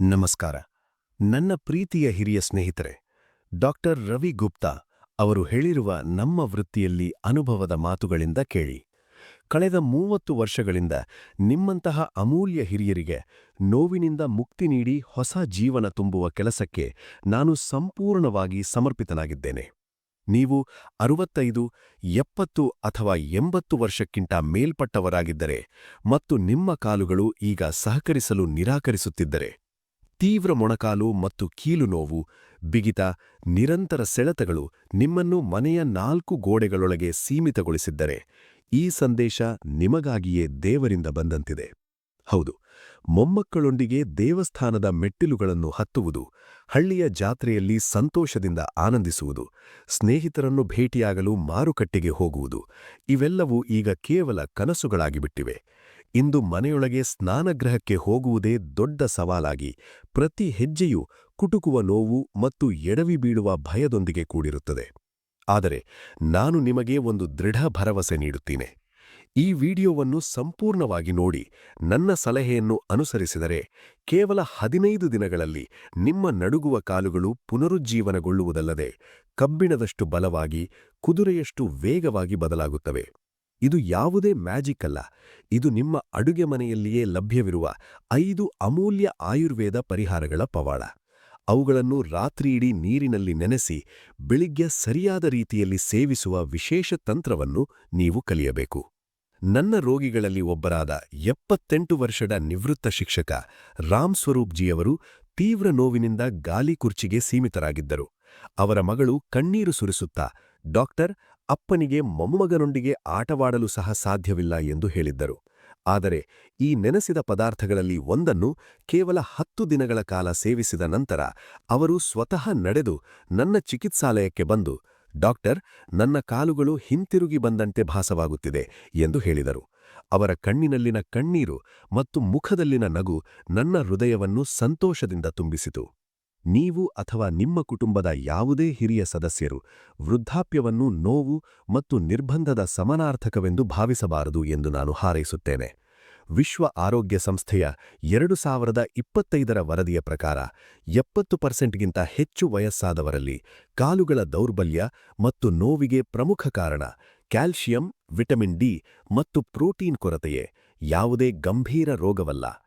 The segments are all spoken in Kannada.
ನಮಸ್ಕಾರ. ನನ್ನ ಪ್ರೀತಿಯ ಹಿರಿಯ ಸ್ನೇಹಿತರೆ, ಡಾಕ್ಟರ್ ರವಿ ಗುಪ್ತಾ ಅವರು ಹೇಳಿರುವ ನಮ್ಮ ವೃತ್ತಿಯಲ್ಲಿ ಅನುಭವದ ಮಾತುಗಳಿಂದ ಕೇಳಿ. ಕಳೆದ ಮೂವತ್ತು ವರ್ಷಗಳಿಂದ ನಿಮ್ಮಂತಹ ಅಮೂಲ್ಯ ಹಿರಿಯರಿಗೆ ನೋವಿನಿಂದ ಮುಕ್ತಿ ನೀಡಿ ಹೊಸ ಜೀವನ ತುಂಬುವ ಕೆಲಸಕ್ಕೆ ನಾನು ಸಂಪೂರ್ಣವಾಗಿ ಸಮರ್ಪಿತನಾಗಿದ್ದೇನೆ. ನೀವು ಅರುವತ್ತೈದು, ಎಪ್ಪತ್ತು ಅಥವಾ ಎಂಬತ್ತು ವರ್ಷಕ್ಕಿಂತ ಮೇಲ್ಪಟ್ಟವರಾಗಿದ್ದರೆ ಮತ್ತು ನಿಮ್ಮ ಕಾಲುಗಳು ಈಗ ಸಹಕರಿಸಲು ನಿರಾಕರಿಸುತ್ತಿದ್ದರೆ ತೀವ್ರ ಮೊಣಕಾಲು ಮತ್ತು ಕೀಲು ನೋವು, ಬಿಗಿತ, ನಿರಂತರ ಸೆಳೆತಗಳು ನಿಮ್ಮನ್ನು ಮನೆಯ ನಾಲ್ಕು ಗೋಡೆಗಳೊಳಗೆ ಸೀಮಿತಗೊಳಿಸಿದ್ದರೆ ಈ ಸಂದೇಶ ನಿಮಗಾಗಿಯೇ ದೇವರಿಂದ ಬಂದಂತಿದೆ. ಹೌದು, ಮೊಮ್ಮಕ್ಕಳೊಂದಿಗೆ ದೇವಸ್ಥಾನದ ಮೆಟ್ಟಿಲುಗಳನ್ನು ಹತ್ತುವುದು, ಹಳ್ಳಿಯ ಜಾತ್ರೆಯಲ್ಲಿ ಸಂತೋಷದಿಂದ ಆನಂದಿಸುವುದು, ಸ್ನೇಹಿತರನ್ನು ಭೇಟಿಯಾಗಲು ಮಾರುಕಟ್ಟೆಗೆ ಹೋಗುವುದು, ಇವೆಲ್ಲವೂ ಈಗ ಕೇವಲ ಕನಸುಗಳಾಗಿಬಿಟ್ಟಿವೆ. ಇಂದು ಮನೆಯೊಳಗೆ ಸ್ನಾನಗೃಹಕ್ಕೆ ಹೋಗುವುದೇ ದೊಡ್ಡ ಸವಾಲಾಗಿ, ಪ್ರತಿ ಹೆಜ್ಜೆಯೂ ಕುಟುಕುವ ನೋವು ಮತ್ತು ಎಡವಿ ಬೀಳುವ ಭಯದೊಂದಿಗೆ ಕೂಡಿರುತ್ತದೆ. ಆದರೆ ನಾನು ನಿಮಗೆ ಒಂದು ದೃಢ ಭರವಸೆ ನೀಡುತ್ತೇನೆ. ಈ ವಿಡಿಯೋವನ್ನು ಸಂಪೂರ್ಣವಾಗಿ ನೋಡಿ ನನ್ನ ಸಲಹೆಯನ್ನು ಅನುಸರಿಸಿದರೆ ಕೇವಲ ಹದಿನೈದು ದಿನಗಳಲ್ಲಿ ನಿಮ್ಮ ನಡುಗುವ ಕಾಲುಗಳು ಪುನರುಜ್ಜೀವನಗೊಳ್ಳುವುದಲ್ಲದೆ ಕಬ್ಬಿಣದಷ್ಟು ಬಲವಾಗಿ, ಕುದುರೆಯಷ್ಟು ವೇಗವಾಗಿ ಬದಲಾಗುತ್ತವೆ. ಇದು ಯಾವುದೇ ಮ್ಯಾಜಿಕ್ ಅಲ್ಲ. ಇದು ನಿಮ್ಮ ಅಡುಗೆ ಮನೆಯಲ್ಲಿಯೇ ಲಭ್ಯವಿರುವ ಐದು ಅಮೂಲ್ಯ ಆಯುರ್ವೇದ ಪರಿಹಾರಗಳ ಪವಾಡ. ಅವುಗಳನ್ನು ರಾತ್ರಿಯಿಡೀ ನೀರಿನಲ್ಲಿ ನೆನೆಸಿ, ಬೆಳಿಗ್ಗೆ ಸರಿಯಾದ ರೀತಿಯಲ್ಲಿ ಸೇವಿಸುವ ವಿಶೇಷ ತಂತ್ರವನ್ನು ನೀವು ಕಲಿಯಬೇಕು. ನನ್ನ ರೋಗಿಗಳಲ್ಲಿ ಒಬ್ಬರಾದ ಎಪ್ಪತ್ತೆಂಟು ವರ್ಷದ ನಿವೃತ್ತ ಶಿಕ್ಷಕ ರಾಮ್ ಸ್ವರೂಪ್ ಜಿಯವರು ತೀವ್ರ ನೋವಿನಿಂದ ಗಾಲಿ ಕುರ್ಚಿಗೆ ಸೀಮಿತರಾಗಿದ್ದರು. ಅವರ ಮಗಳು ಕಣ್ಣೀರು ಸುರಿಸುತ್ತಾ, ಡಾಕ್ಟರ್ ಅಪ್ಪನಿಗೆ ಮೊಮ್ಮಗನೊಂದಿಗೆ ಆಟವಾಡಲು ಸಹ ಸಾಧ್ಯವಿಲ್ಲ ಎಂದು ಹೇಳಿದ್ದರು. ಆದರೆ ಈ ನೆನೆಸಿದ ಪದಾರ್ಥಗಳಲ್ಲಿ ಒಂದನ್ನು ಕೇವಲ ಹತ್ತು ದಿನಗಳ ಕಾಲ ಸೇವಿಸಿದ ನಂತರ ಅವರು ಸ್ವತಃ ನಡೆದು ನನ್ನ ಚಿಕಿತ್ಸಾಲಯಕ್ಕೆ ಬಂದು, ಡಾಕ್ಟರ್, ನನ್ನ ಕಾಲುಗಳು ಹಿಂತಿರುಗಿ ಬಂದಂತೆ ಭಾಸವಾಗುತ್ತಿದೆ ಎಂದು ಹೇಳಿದರು. ಅವರ ಕಣ್ಣಿನಲ್ಲಿನ ಕಣ್ಣೀರು ಮತ್ತು ಮುಖದಲ್ಲಿನ ನಗು ನನ್ನ ಹೃದಯವನ್ನು ಸಂತೋಷದಿಂದ ತುಂಬಿಸಿತು. ನೀವು ಅಥವಾ ನಿಮ್ಮ ಕುಟುಂಬದ ಯಾವುದೇ ಹಿರಿಯ ಸದಸ್ಯರು ವೃದ್ಧಾಪ್ಯವನ್ನು ನೋವು ಮತ್ತು ನಿರ್ಬಂಧದ ಸಮನಾರ್ಥಕವೆಂದು ಭಾವಿಸಬಾರದು ಎಂದು ನಾನು ಹಾರೈಸುತ್ತೇನೆ. ವಿಶ್ವ ಆರೋಗ್ಯ ಸಂಸ್ಥೆಯ ಎರಡು ಸಾವಿರದ ಇಪ್ಪತ್ತೈದರ ವರದಿಯ ಪ್ರಕಾರ ಎಪ್ಪತ್ತು ಪರ್ಸೆಂಟ್ಗಿಂತ ಹೆಚ್ಚು ವಯಸ್ಸಾದವರಲ್ಲಿ ಕಾಲುಗಳ ದೌರ್ಬಲ್ಯ ಮತ್ತು ನೋವಿಗೆ ಪ್ರಮುಖ ಕಾರಣ ಕ್ಯಾಲ್ಷಿಯಂ ವಿಟಮಿನ್ ಡಿ ಮತ್ತು ಪ್ರೋಟೀನ್ ಕೊರತೆಯೇ ಯಾವುದೇ ಗಂಭೀರ ರೋಗವಲ್ಲ.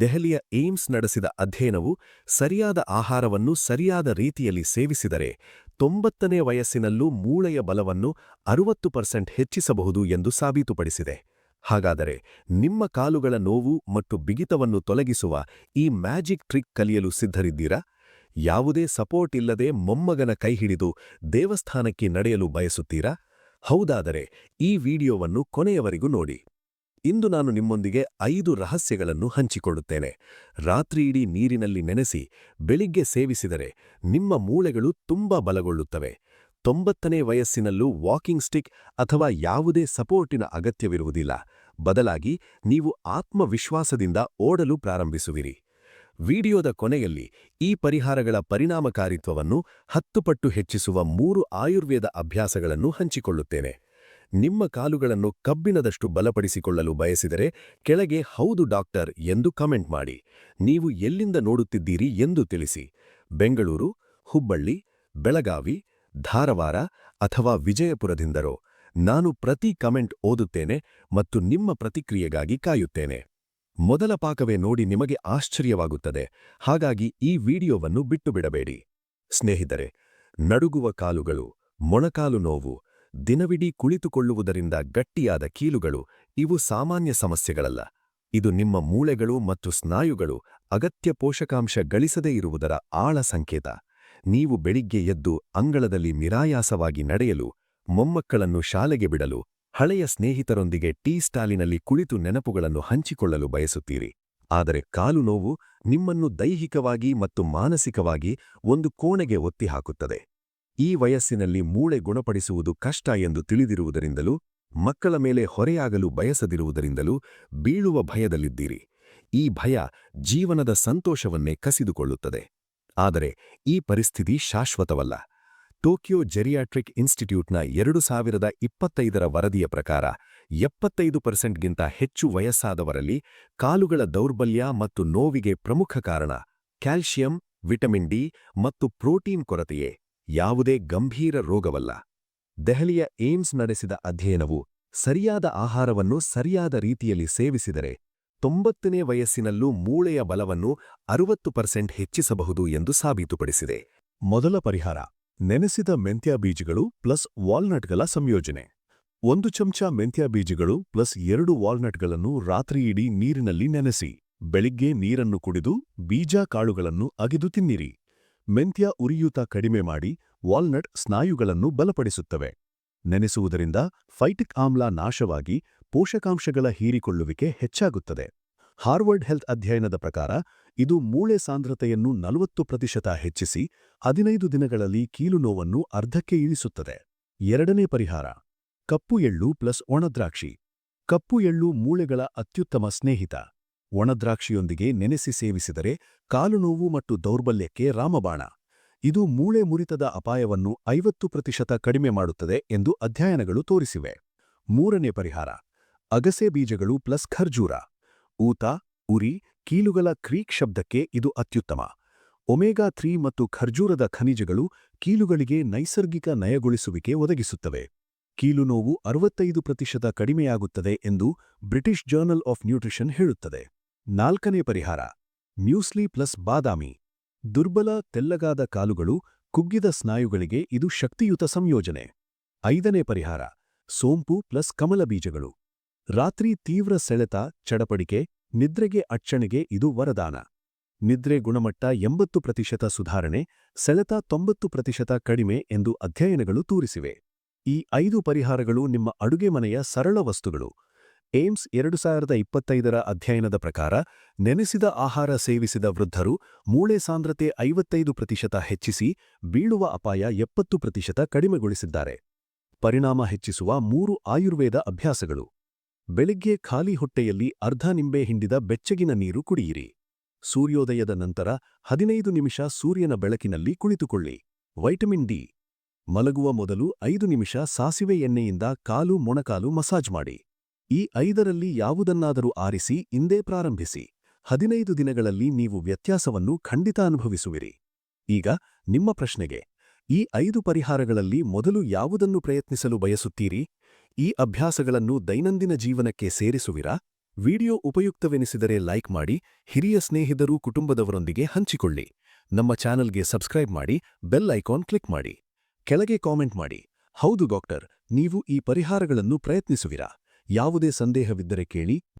ದೆಹಲಿಯ ಏಮ್ಸ್ ನಡೆಸಿದ ಅಧ್ಯಯನವು ಸರಿಯಾದ ಆಹಾರವನ್ನು ಸರಿಯಾದ ರೀತಿಯಲ್ಲಿ ಸೇವಿಸಿದರೆ ತೊಂಬತ್ತನೇ ವಯಸ್ಸಿನಲ್ಲೂ ಮೂಳೆಯ ಬಲವನ್ನು ಅರುವತ್ತು ಪರ್ಸೆಂಟ್ ಹೆಚ್ಚಿಸಬಹುದು ಎಂದು ಸಾಬೀತುಪಡಿಸಿದೆ. ಹಾಗಾದರೆ ನಿಮ್ಮ ಕಾಲುಗಳ ನೋವು ಮತ್ತು ಬಿಗಿತವನ್ನು ತೊಲಗಿಸುವ ಈ ಮ್ಯಾಜಿಕ್ ಟ್ರಿಕ್ ಕಲಿಯಲು ಸಿದ್ಧರಿದ್ದೀರಾ? ಯಾವುದೇ ಸಪೋರ್ಟ್ ಇಲ್ಲದೆ ಮೊಮ್ಮಗನ ಕೈಹಿಡಿದು ದೇವಸ್ಥಾನಕ್ಕೆ ನಡೆಯಲು ಬಯಸುತ್ತೀರಾ? ಹೌದಾದರೆ ಈ ವಿಡಿಯೋವನ್ನು ಕೊನೆಯವರೆಗೂ ನೋಡಿ. ಇಂದು ನಾನು ನಿಮ್ಮೊಂದಿಗೆ ಐದು ರಹಸ್ಯಗಳನ್ನು ಹಂಚಿಕೊಳ್ಳುತ್ತೇನೆ. ರಾತ್ರಿಯಿಡೀ ನೀರಿನಲ್ಲಿ ನೆನೆಸಿ, ಬೆಳಿಗ್ಗೆ ಸೇವಿಸಿದರೆ ನಿಮ್ಮ ಮೂಳೆಗಳು ತುಂಬಾ ಬಲಗೊಳ್ಳುತ್ತವೆ. ತೊಂಬತ್ತನೇ ವಯಸ್ಸಿನಲ್ಲೂ ವಾಕಿಂಗ್ ಸ್ಟಿಕ್ ಅಥವಾ ಯಾವುದೇ ಸಪೋರ್ಟಿನ ಅಗತ್ಯವಿರುವುದಿಲ್ಲ. ಬದಲಾಗಿ, ನೀವು ಆತ್ಮವಿಶ್ವಾಸದಿಂದ ಓಡಲು ಪ್ರಾರಂಭಿಸುವಿರಿ. ವಿಡಿಯೋದ ಕೊನೆಯಲ್ಲಿ ಈ ಪರಿಹಾರಗಳ ಪರಿಣಾಮಕಾರಿತ್ವವನ್ನು ಹತ್ತು ಪಟ್ಟು ಹೆಚ್ಚಿಸುವ ಮೂರು ಆಯುರ್ವೇದ ಅಭ್ಯಾಸಗಳನ್ನು ಹಂಚಿಕೊಳ್ಳುತ್ತೇನೆ. ನಿಮ್ಮ ಕಾಲುಗಳನ್ನು ಕಬ್ಬಿಣದಷ್ಟು ಬಲಪಡಿಸಿಕೊಳ್ಳಲು ಬಯಸಿದರೆ ಕೆಳಗೆ ಹೌದು ಡಾಕ್ಟರ್ ಎಂದು ಕಮೆಂಟ್ ಮಾಡಿ. ನೀವು ಎಲ್ಲಿಂದ ನೋಡುತ್ತಿದ್ದೀರಿ ಎಂದು ತಿಳಿಸಿ. ಬೆಂಗಳೂರು, ಹುಬ್ಬಳ್ಳಿ, ಬೆಳಗಾವಿ, ಧಾರವಾಡ ಅಥವಾ ವಿಜಯಪುರದಿಂದರೋ ನಾನು ಪ್ರತಿ ಕಮೆಂಟ್ ಓದುತ್ತೇನೆ ಮತ್ತು ನಿಮ್ಮ ಪ್ರತಿಕ್ರಿಯೆಗಾಗಿ ಕಾಯುತ್ತೇನೆ. ಮೊದಲ ಪಾಕವೇ ನೋಡಿ ನಿಮಗೆ ಆಶ್ಚರ್ಯವಾಗುತ್ತದೆ. ಹಾಗಾಗಿ ಈ ವಿಡಿಯೋವನ್ನು ಬಿಟ್ಟುಬಿಡಬೇಡಿ. ಸ್ನೇಹಿತರೆ, ನಡುಗುವ ಕಾಲುಗಳು ಮೊಣಕಾಲು ನೋವು ದಿನವಿಡೀ ಕುಳಿತುಕೊಳ್ಳುವುದರಿಂದ ಗಟ್ಟಿಯಾದ ಕೀಲುಗಳು ಇವು ಸಾಮಾನ್ಯ ಸಮಸ್ಯೆಗಳಲ್ಲ. ಇದು ನಿಮ್ಮ ಮೂಳೆಗಳು ಮತ್ತು ಸ್ನಾಯುಗಳು ಅಗತ್ಯ ಪೋಷಕಾಂಶ ಗಳಿಸದೇ ಇರುವುದರ ಆಳ ಸಂಕೇತ. ನೀವು ಬೆಳಿಗ್ಗೆ ಎದ್ದು ಅಂಗಳದಲ್ಲಿ ನಿರಾಯಾಸವಾಗಿ ನಡೆಯಲು, ಮೊಮ್ಮಕ್ಕಳನ್ನು ಶಾಲೆಗೆ ಬಿಡಲು, ಹಳೆಯ ಸ್ನೇಹಿತರೊಂದಿಗೆ ಟೀ ಸ್ಟಾಲಿನಲ್ಲಿ ಕುಳಿತು ನೆನಪುಗಳನ್ನು ಹಂಚಿಕೊಳ್ಳಲು ಬಯಸುತ್ತೀರಿ. ಆದರೆ ಕಾಲು ನೋವು ನಿಮ್ಮನ್ನು ದೈಹಿಕವಾಗಿ ಮತ್ತು ಮಾನಸಿಕವಾಗಿ ಒಂದು ಕೋಣೆಗೆ ಒತ್ತಿಹಾಕುತ್ತದೆ. ಈ ವಯಸ್ಸಿನಲ್ಲಿ ಮೂಳೆ ಗುಣಪಡಿಸುವುದು ಕಷ್ಟ ಎಂದು ತಿಳಿದಿರುವುದರಿಂದಲೂ, ಮಕ್ಕಳ ಮೇಲೆ ಹೊರೆಯಾಗಲು ಬಯಸದಿರುವುದರಿಂದಲೂ ಬೀಳುವ ಭಯದಲ್ಲಿದ್ದೀರಿ. ಈ ಭಯ ಜೀವನದ ಸಂತೋಷವನ್ನೇ ಕಸಿದುಕೊಳ್ಳುತ್ತದೆ. ಆದರೆ ಈ ಪರಿಸ್ಥಿತಿ ಶಾಶ್ವತವಲ್ಲ. ಟೋಕಿಯೋ ಜೆರಿಯಾಟ್ರಿಕ್ ಇನ್ಸ್ಟಿಟ್ಯೂಟ್ನ ಎರಡು ಸಾವಿರದ ಇಪ್ಪತ್ತೈದರ ವರದಿಯ ಪ್ರಕಾರ, ಎಪ್ಪತ್ತೈದು ಪರ್ಸೆಂಟ್ಗಿಂತ ಹೆಚ್ಚು ವಯಸ್ಸಾದವರಲ್ಲಿ ಕಾಲುಗಳ ದೌರ್ಬಲ್ಯ ಮತ್ತು ನೋವಿಗೆ ಪ್ರಮುಖ ಕಾರಣ ಕ್ಯಾಲ್ಷಿಯಂ ವಿಟಮಿನ್ ಡಿ ಮತ್ತು ಪ್ರೋಟೀನ್ ಕೊರತೆಯೇ. ಯಾವುದೇ ಗಂಭೀರ ರೋಗವಲ್ಲ. ದೆಹಲಿಯ ಏಮ್ಸ್ ನಡೆಸಿದ ಅಧ್ಯಯನವು ಸರಿಯಾದ ಆಹಾರವನ್ನು ಸರಿಯಾದ ರೀತಿಯಲ್ಲಿ ಸೇವಿಸಿದರೆ ತೊಂಬತ್ತನೇ ವಯಸ್ಸಿನಲ್ಲೂ ಮೂಳೆಯ ಬಲವನ್ನು ಅರುವತ್ತು ಪರ್ಸೆಂಟ್ ಹೆಚ್ಚಿಸಬಹುದು ಎಂದು ಸಾಬೀತುಪಡಿಸಿದೆ. ಮೊದಲ ಪರಿಹಾರ, ನೆನೆಸಿದ ಮೆಂತ್ಯ ಬೀಜಗಳು ಪ್ಲಸ್ ವಾಲ್ನಟ್ಗಳ ಸಂಯೋಜನೆ. ಒಂದು ಚಮಚ ಮೆಂತ್ಯ ಬೀಜಗಳು ಪ್ಲಸ್ ಎರಡು ವಾಲ್ನಟ್ಗಳನ್ನು ರಾತ್ರಿಯಿಡೀ ನೀರಿನಲ್ಲಿ ನೆನೆಸಿ, ಬೆಳಿಗ್ಗೆ ನೀರನ್ನು ಕುಡಿದು ಬೀಜ ಕಾಳುಗಳನ್ನು ಅಗಿದು ತಿನ್ನಿರಿ. ಮೆಂತ್ಯ ಉರಿಯೂತ ಕಡಿಮೆ ಮಾಡಿ ವಾಲ್ನಟ್ ಸ್ನಾಯುಗಳನ್ನು ಬಲಪಡಿಸುತ್ತವೆ. ನೆನೆಸುವುದರಿಂದ ಫೈಟಿಕ್ ಆಮ್ಲ ನಾಶವಾಗಿ ಪೋಷಕಾಂಶಗಳ ಹೀರಿಕೊಳ್ಳುವಿಕೆ ಹೆಚ್ಚಾಗುತ್ತದೆ. ಹಾರ್ವರ್ಡ್ ಹೆಲ್ತ್ ಅಧ್ಯಯನದ ಪ್ರಕಾರ ಇದು ಮೂಳೆ ಸಾಂದ್ರತೆಯನ್ನು ನಲವತ್ತು ಪ್ರತಿಶತ ಹೆಚ್ಚಿಸಿ ಹದಿನೈದು ದಿನಗಳಲ್ಲಿ ಕೀಲು ನೋವನ್ನು ಅರ್ಧಕ್ಕೆ ಇಳಿಸುತ್ತದೆ. ಎರಡನೇ ಪರಿಹಾರ, ಕಪ್ಪು ಎಳ್ಳು ಪ್ಲಸ್ ಒಣದ್ರಾಕ್ಷಿ ಕಪ್ಪು ಎಳ್ಳು ಮೂಳೆಗಳ ಅತ್ಯುತ್ತಮ ಸ್ನೇಹಿತ. ಒಣದ್ರಾಕ್ಷಿಯೊಂದಿಗೆ ನೆನೆಸಿ ಸೇವಿಸಿದರೆ ಕಾಲುನೋವು ಮತ್ತು ದೌರ್ಬಲ್ಯಕ್ಕೆ ರಾಮಬಾಣ. ಇದು ಮೂಳೆ ಮುರಿತದ ಅಪಾಯವನ್ನು ಐವತ್ತು ಪ್ರತಿಶತ ಕಡಿಮೆ ಮಾಡುತ್ತದೆ ಎಂದು ಅಧ್ಯಯನಗಳು ತೋರಿಸಿವೆ. ಮೂರನೇ ಪರಿಹಾರ, ಅಗಸೆ ಬೀಜಗಳು ಪ್ಲಸ್ ಖರ್ಜೂರ. ಊತ, ಉರಿ, ಕೀಲುಗಳ ಕ್ರೀಕ್ ಶಬ್ದಕ್ಕೆ ಇದು ಅತ್ಯುತ್ತಮ. ಒಮೆಗಾ ತ್ರೀ ಮತ್ತು ಖರ್ಜೂರದ ಖನಿಜಗಳು ಕೀಲುಗಳಿಗೆ ನೈಸರ್ಗಿಕ ನಯಗೊಳಿಸುವಿಕೆ ಒದಗಿಸುತ್ತವೆ. ಕೀಲು ನೋವು ಅರವತ್ತೈದು ಪ್ರತಿಶತ ಕಡಿಮೆಯಾಗುತ್ತದೆ ಎಂದು ಬ್ರಿಟಿಷ್ ಜರ್ನಲ್ ಆಫ್ ನ್ಯೂಟ್ರಿಷನ್ ಹೇಳುತ್ತದೆ. ನಾಲ್ಕನೇ ಪರಿಹಾರ, ಮ್ಯೂಸ್ಲಿ ಪ್ಲಸ್ ಬಾದಾಮಿ. ದುರ್ಬಲ ತೆಲ್ಲಗಾದ ಕಾಲುಗಳು ಕುಗ್ಗಿದ ಸ್ನಾಯುಗಳಿಗೆ ಇದು ಶಕ್ತಿಯುತ ಸಂಯೋಜನೆ. ಐದನೇ ಪರಿಹಾರ, ಸೋಂಪು ಪ್ಲಸ್ ಕಮಲ ಬೀಜಗಳು. ರಾತ್ರಿ ತೀವ್ರ ಸೆಳೆತ, ಚಡಪಡಿಕೆ, ನಿದ್ರೆಗೆ ಅಚ್ಚಣೆಗೆ ಇದು ವರದಾನ. ನಿದ್ರೆ ಗುಣಮಟ್ಟ ಎಂಬತ್ತು ಪ್ರತಿಶತ ಸುಧಾರಣೆ, ಸೆಳೆತ ತೊಂಬತ್ತು ಪ್ರತಿಶತ ಕಡಿಮೆ ಎಂದು ಅಧ್ಯಯನಗಳು ತೋರಿಸಿವೆ. ಈ ಐದು ಪರಿಹಾರಗಳು ನಿಮ್ಮ ಅಡುಗೆ ಮನೆಯ ಸರಳ ವಸ್ತುಗಳು. ಏಮ್ಸ್ ಎರಡು ಸಾವಿರದ ಇಪ್ಪತ್ತೈದರ ಅಧ್ಯಯನದ ಪ್ರಕಾರ, ನೆನೆಸಿದ ಆಹಾರ ಸೇವಿಸಿದ ವೃದ್ಧರು ಮೂಳೆ ಸಾಂದ್ರತೆ ಐವತ್ತೈದು ಪ್ರತಿಶತ ಹೆಚ್ಚಿಸಿ, ಬೀಳುವ ಅಪಾಯ ಎಪ್ಪತ್ತು ಪ್ರತಿಶತ ಕಡಿಮೆಗೊಳಿಸಿದ್ದಾರೆ. ಪರಿಣಾಮ ಹೆಚ್ಚಿಸುವ ಮೂರು ಆಯುರ್ವೇದ ಅಭ್ಯಾಸಗಳು. ಬೆಳಿಗ್ಗೆ ಖಾಲಿ ಹೊಟ್ಟೆಯಲ್ಲಿ ಅರ್ಧ ನಿಂಬೆ ಹಿಂಡಿದ ಬೆಚ್ಚಗಿನ ನೀರು ಕುಡಿಯಿರಿ. ಸೂರ್ಯೋದಯದ ನಂತರ ಹದಿನೈದು ನಿಮಿಷ ಸೂರ್ಯನ ಬೆಳಕಿನಲ್ಲಿ ಕುಳಿತುಕೊಳ್ಳಿ. Vitamin D. ಮಲಗುವ ಮೊದಲು ಐದು ನಿಮಿಷ ಸಾಸಿವೆ ಎಣ್ಣೆಯಿಂದ ಕಾಲು ಮೊಣಕಾಲು ಮಸಾಜ್ ಮಾಡಿ. ಈ ಐದರಲ್ಲಿ ಯಾವುದನ್ನಾದರೂ ಆರಿಸಿ, ಇಂದೇ ಪ್ರಾರಂಭಿಸಿ. ಹದಿನೈದು ದಿನಗಳಲ್ಲಿ ನೀವು ವ್ಯತ್ಯಾಸವನ್ನು ಖಂಡಿತ ಅನುಭವಿಸುವಿರಿ. ಈಗ ನಿಮ್ಮ ಪ್ರಶ್ನೆಗೆ, ಈ ಐದು ಪರಿಹಾರಗಳಲ್ಲಿ ಮೊದಲು ಯಾವುದನ್ನು ಪ್ರಯತ್ನಿಸಲು ಬಯಸುತ್ತೀರಿ? ಈ ಅಭ್ಯಾಸಗಳನ್ನು ದೈನಂದಿನ ಜೀವನಕ್ಕೆ ಸೇರಿಸುವಿರಾ? ವಿಡಿಯೋ ಉಪಯುಕ್ತವೆನಿಸಿದರೆ ಲೈಕ್ ಮಾಡಿ, ಹಿರಿಯ ಸ್ನೇಹಿತರು ಕುಟುಂಬದವರೊಂದಿಗೆ ಹಂಚಿಕೊಳ್ಳಿ. ನಮ್ಮ ಚಾನಲ್ಗೆ ಸಬ್ಸ್ಕ್ರೈಬ್ ಮಾಡಿ, ಬೆಲ್ ಐಕಾನ್ ಕ್ಲಿಕ್ ಮಾಡಿ. ಕೆಳಗೆ ಕಾಮೆಂಟ್ ಮಾಡಿ, ಹೌದು ಡಾಕ್ಟರ್, ನೀವು ಈ ಪರಿಹಾರಗಳನ್ನು ಪ್ರಯತ್ನಿಸುವಿರಾ? ಯಾವುದೇ ಸಂದೇಹವಿದ್ದರೆ ಕೇಳಿ.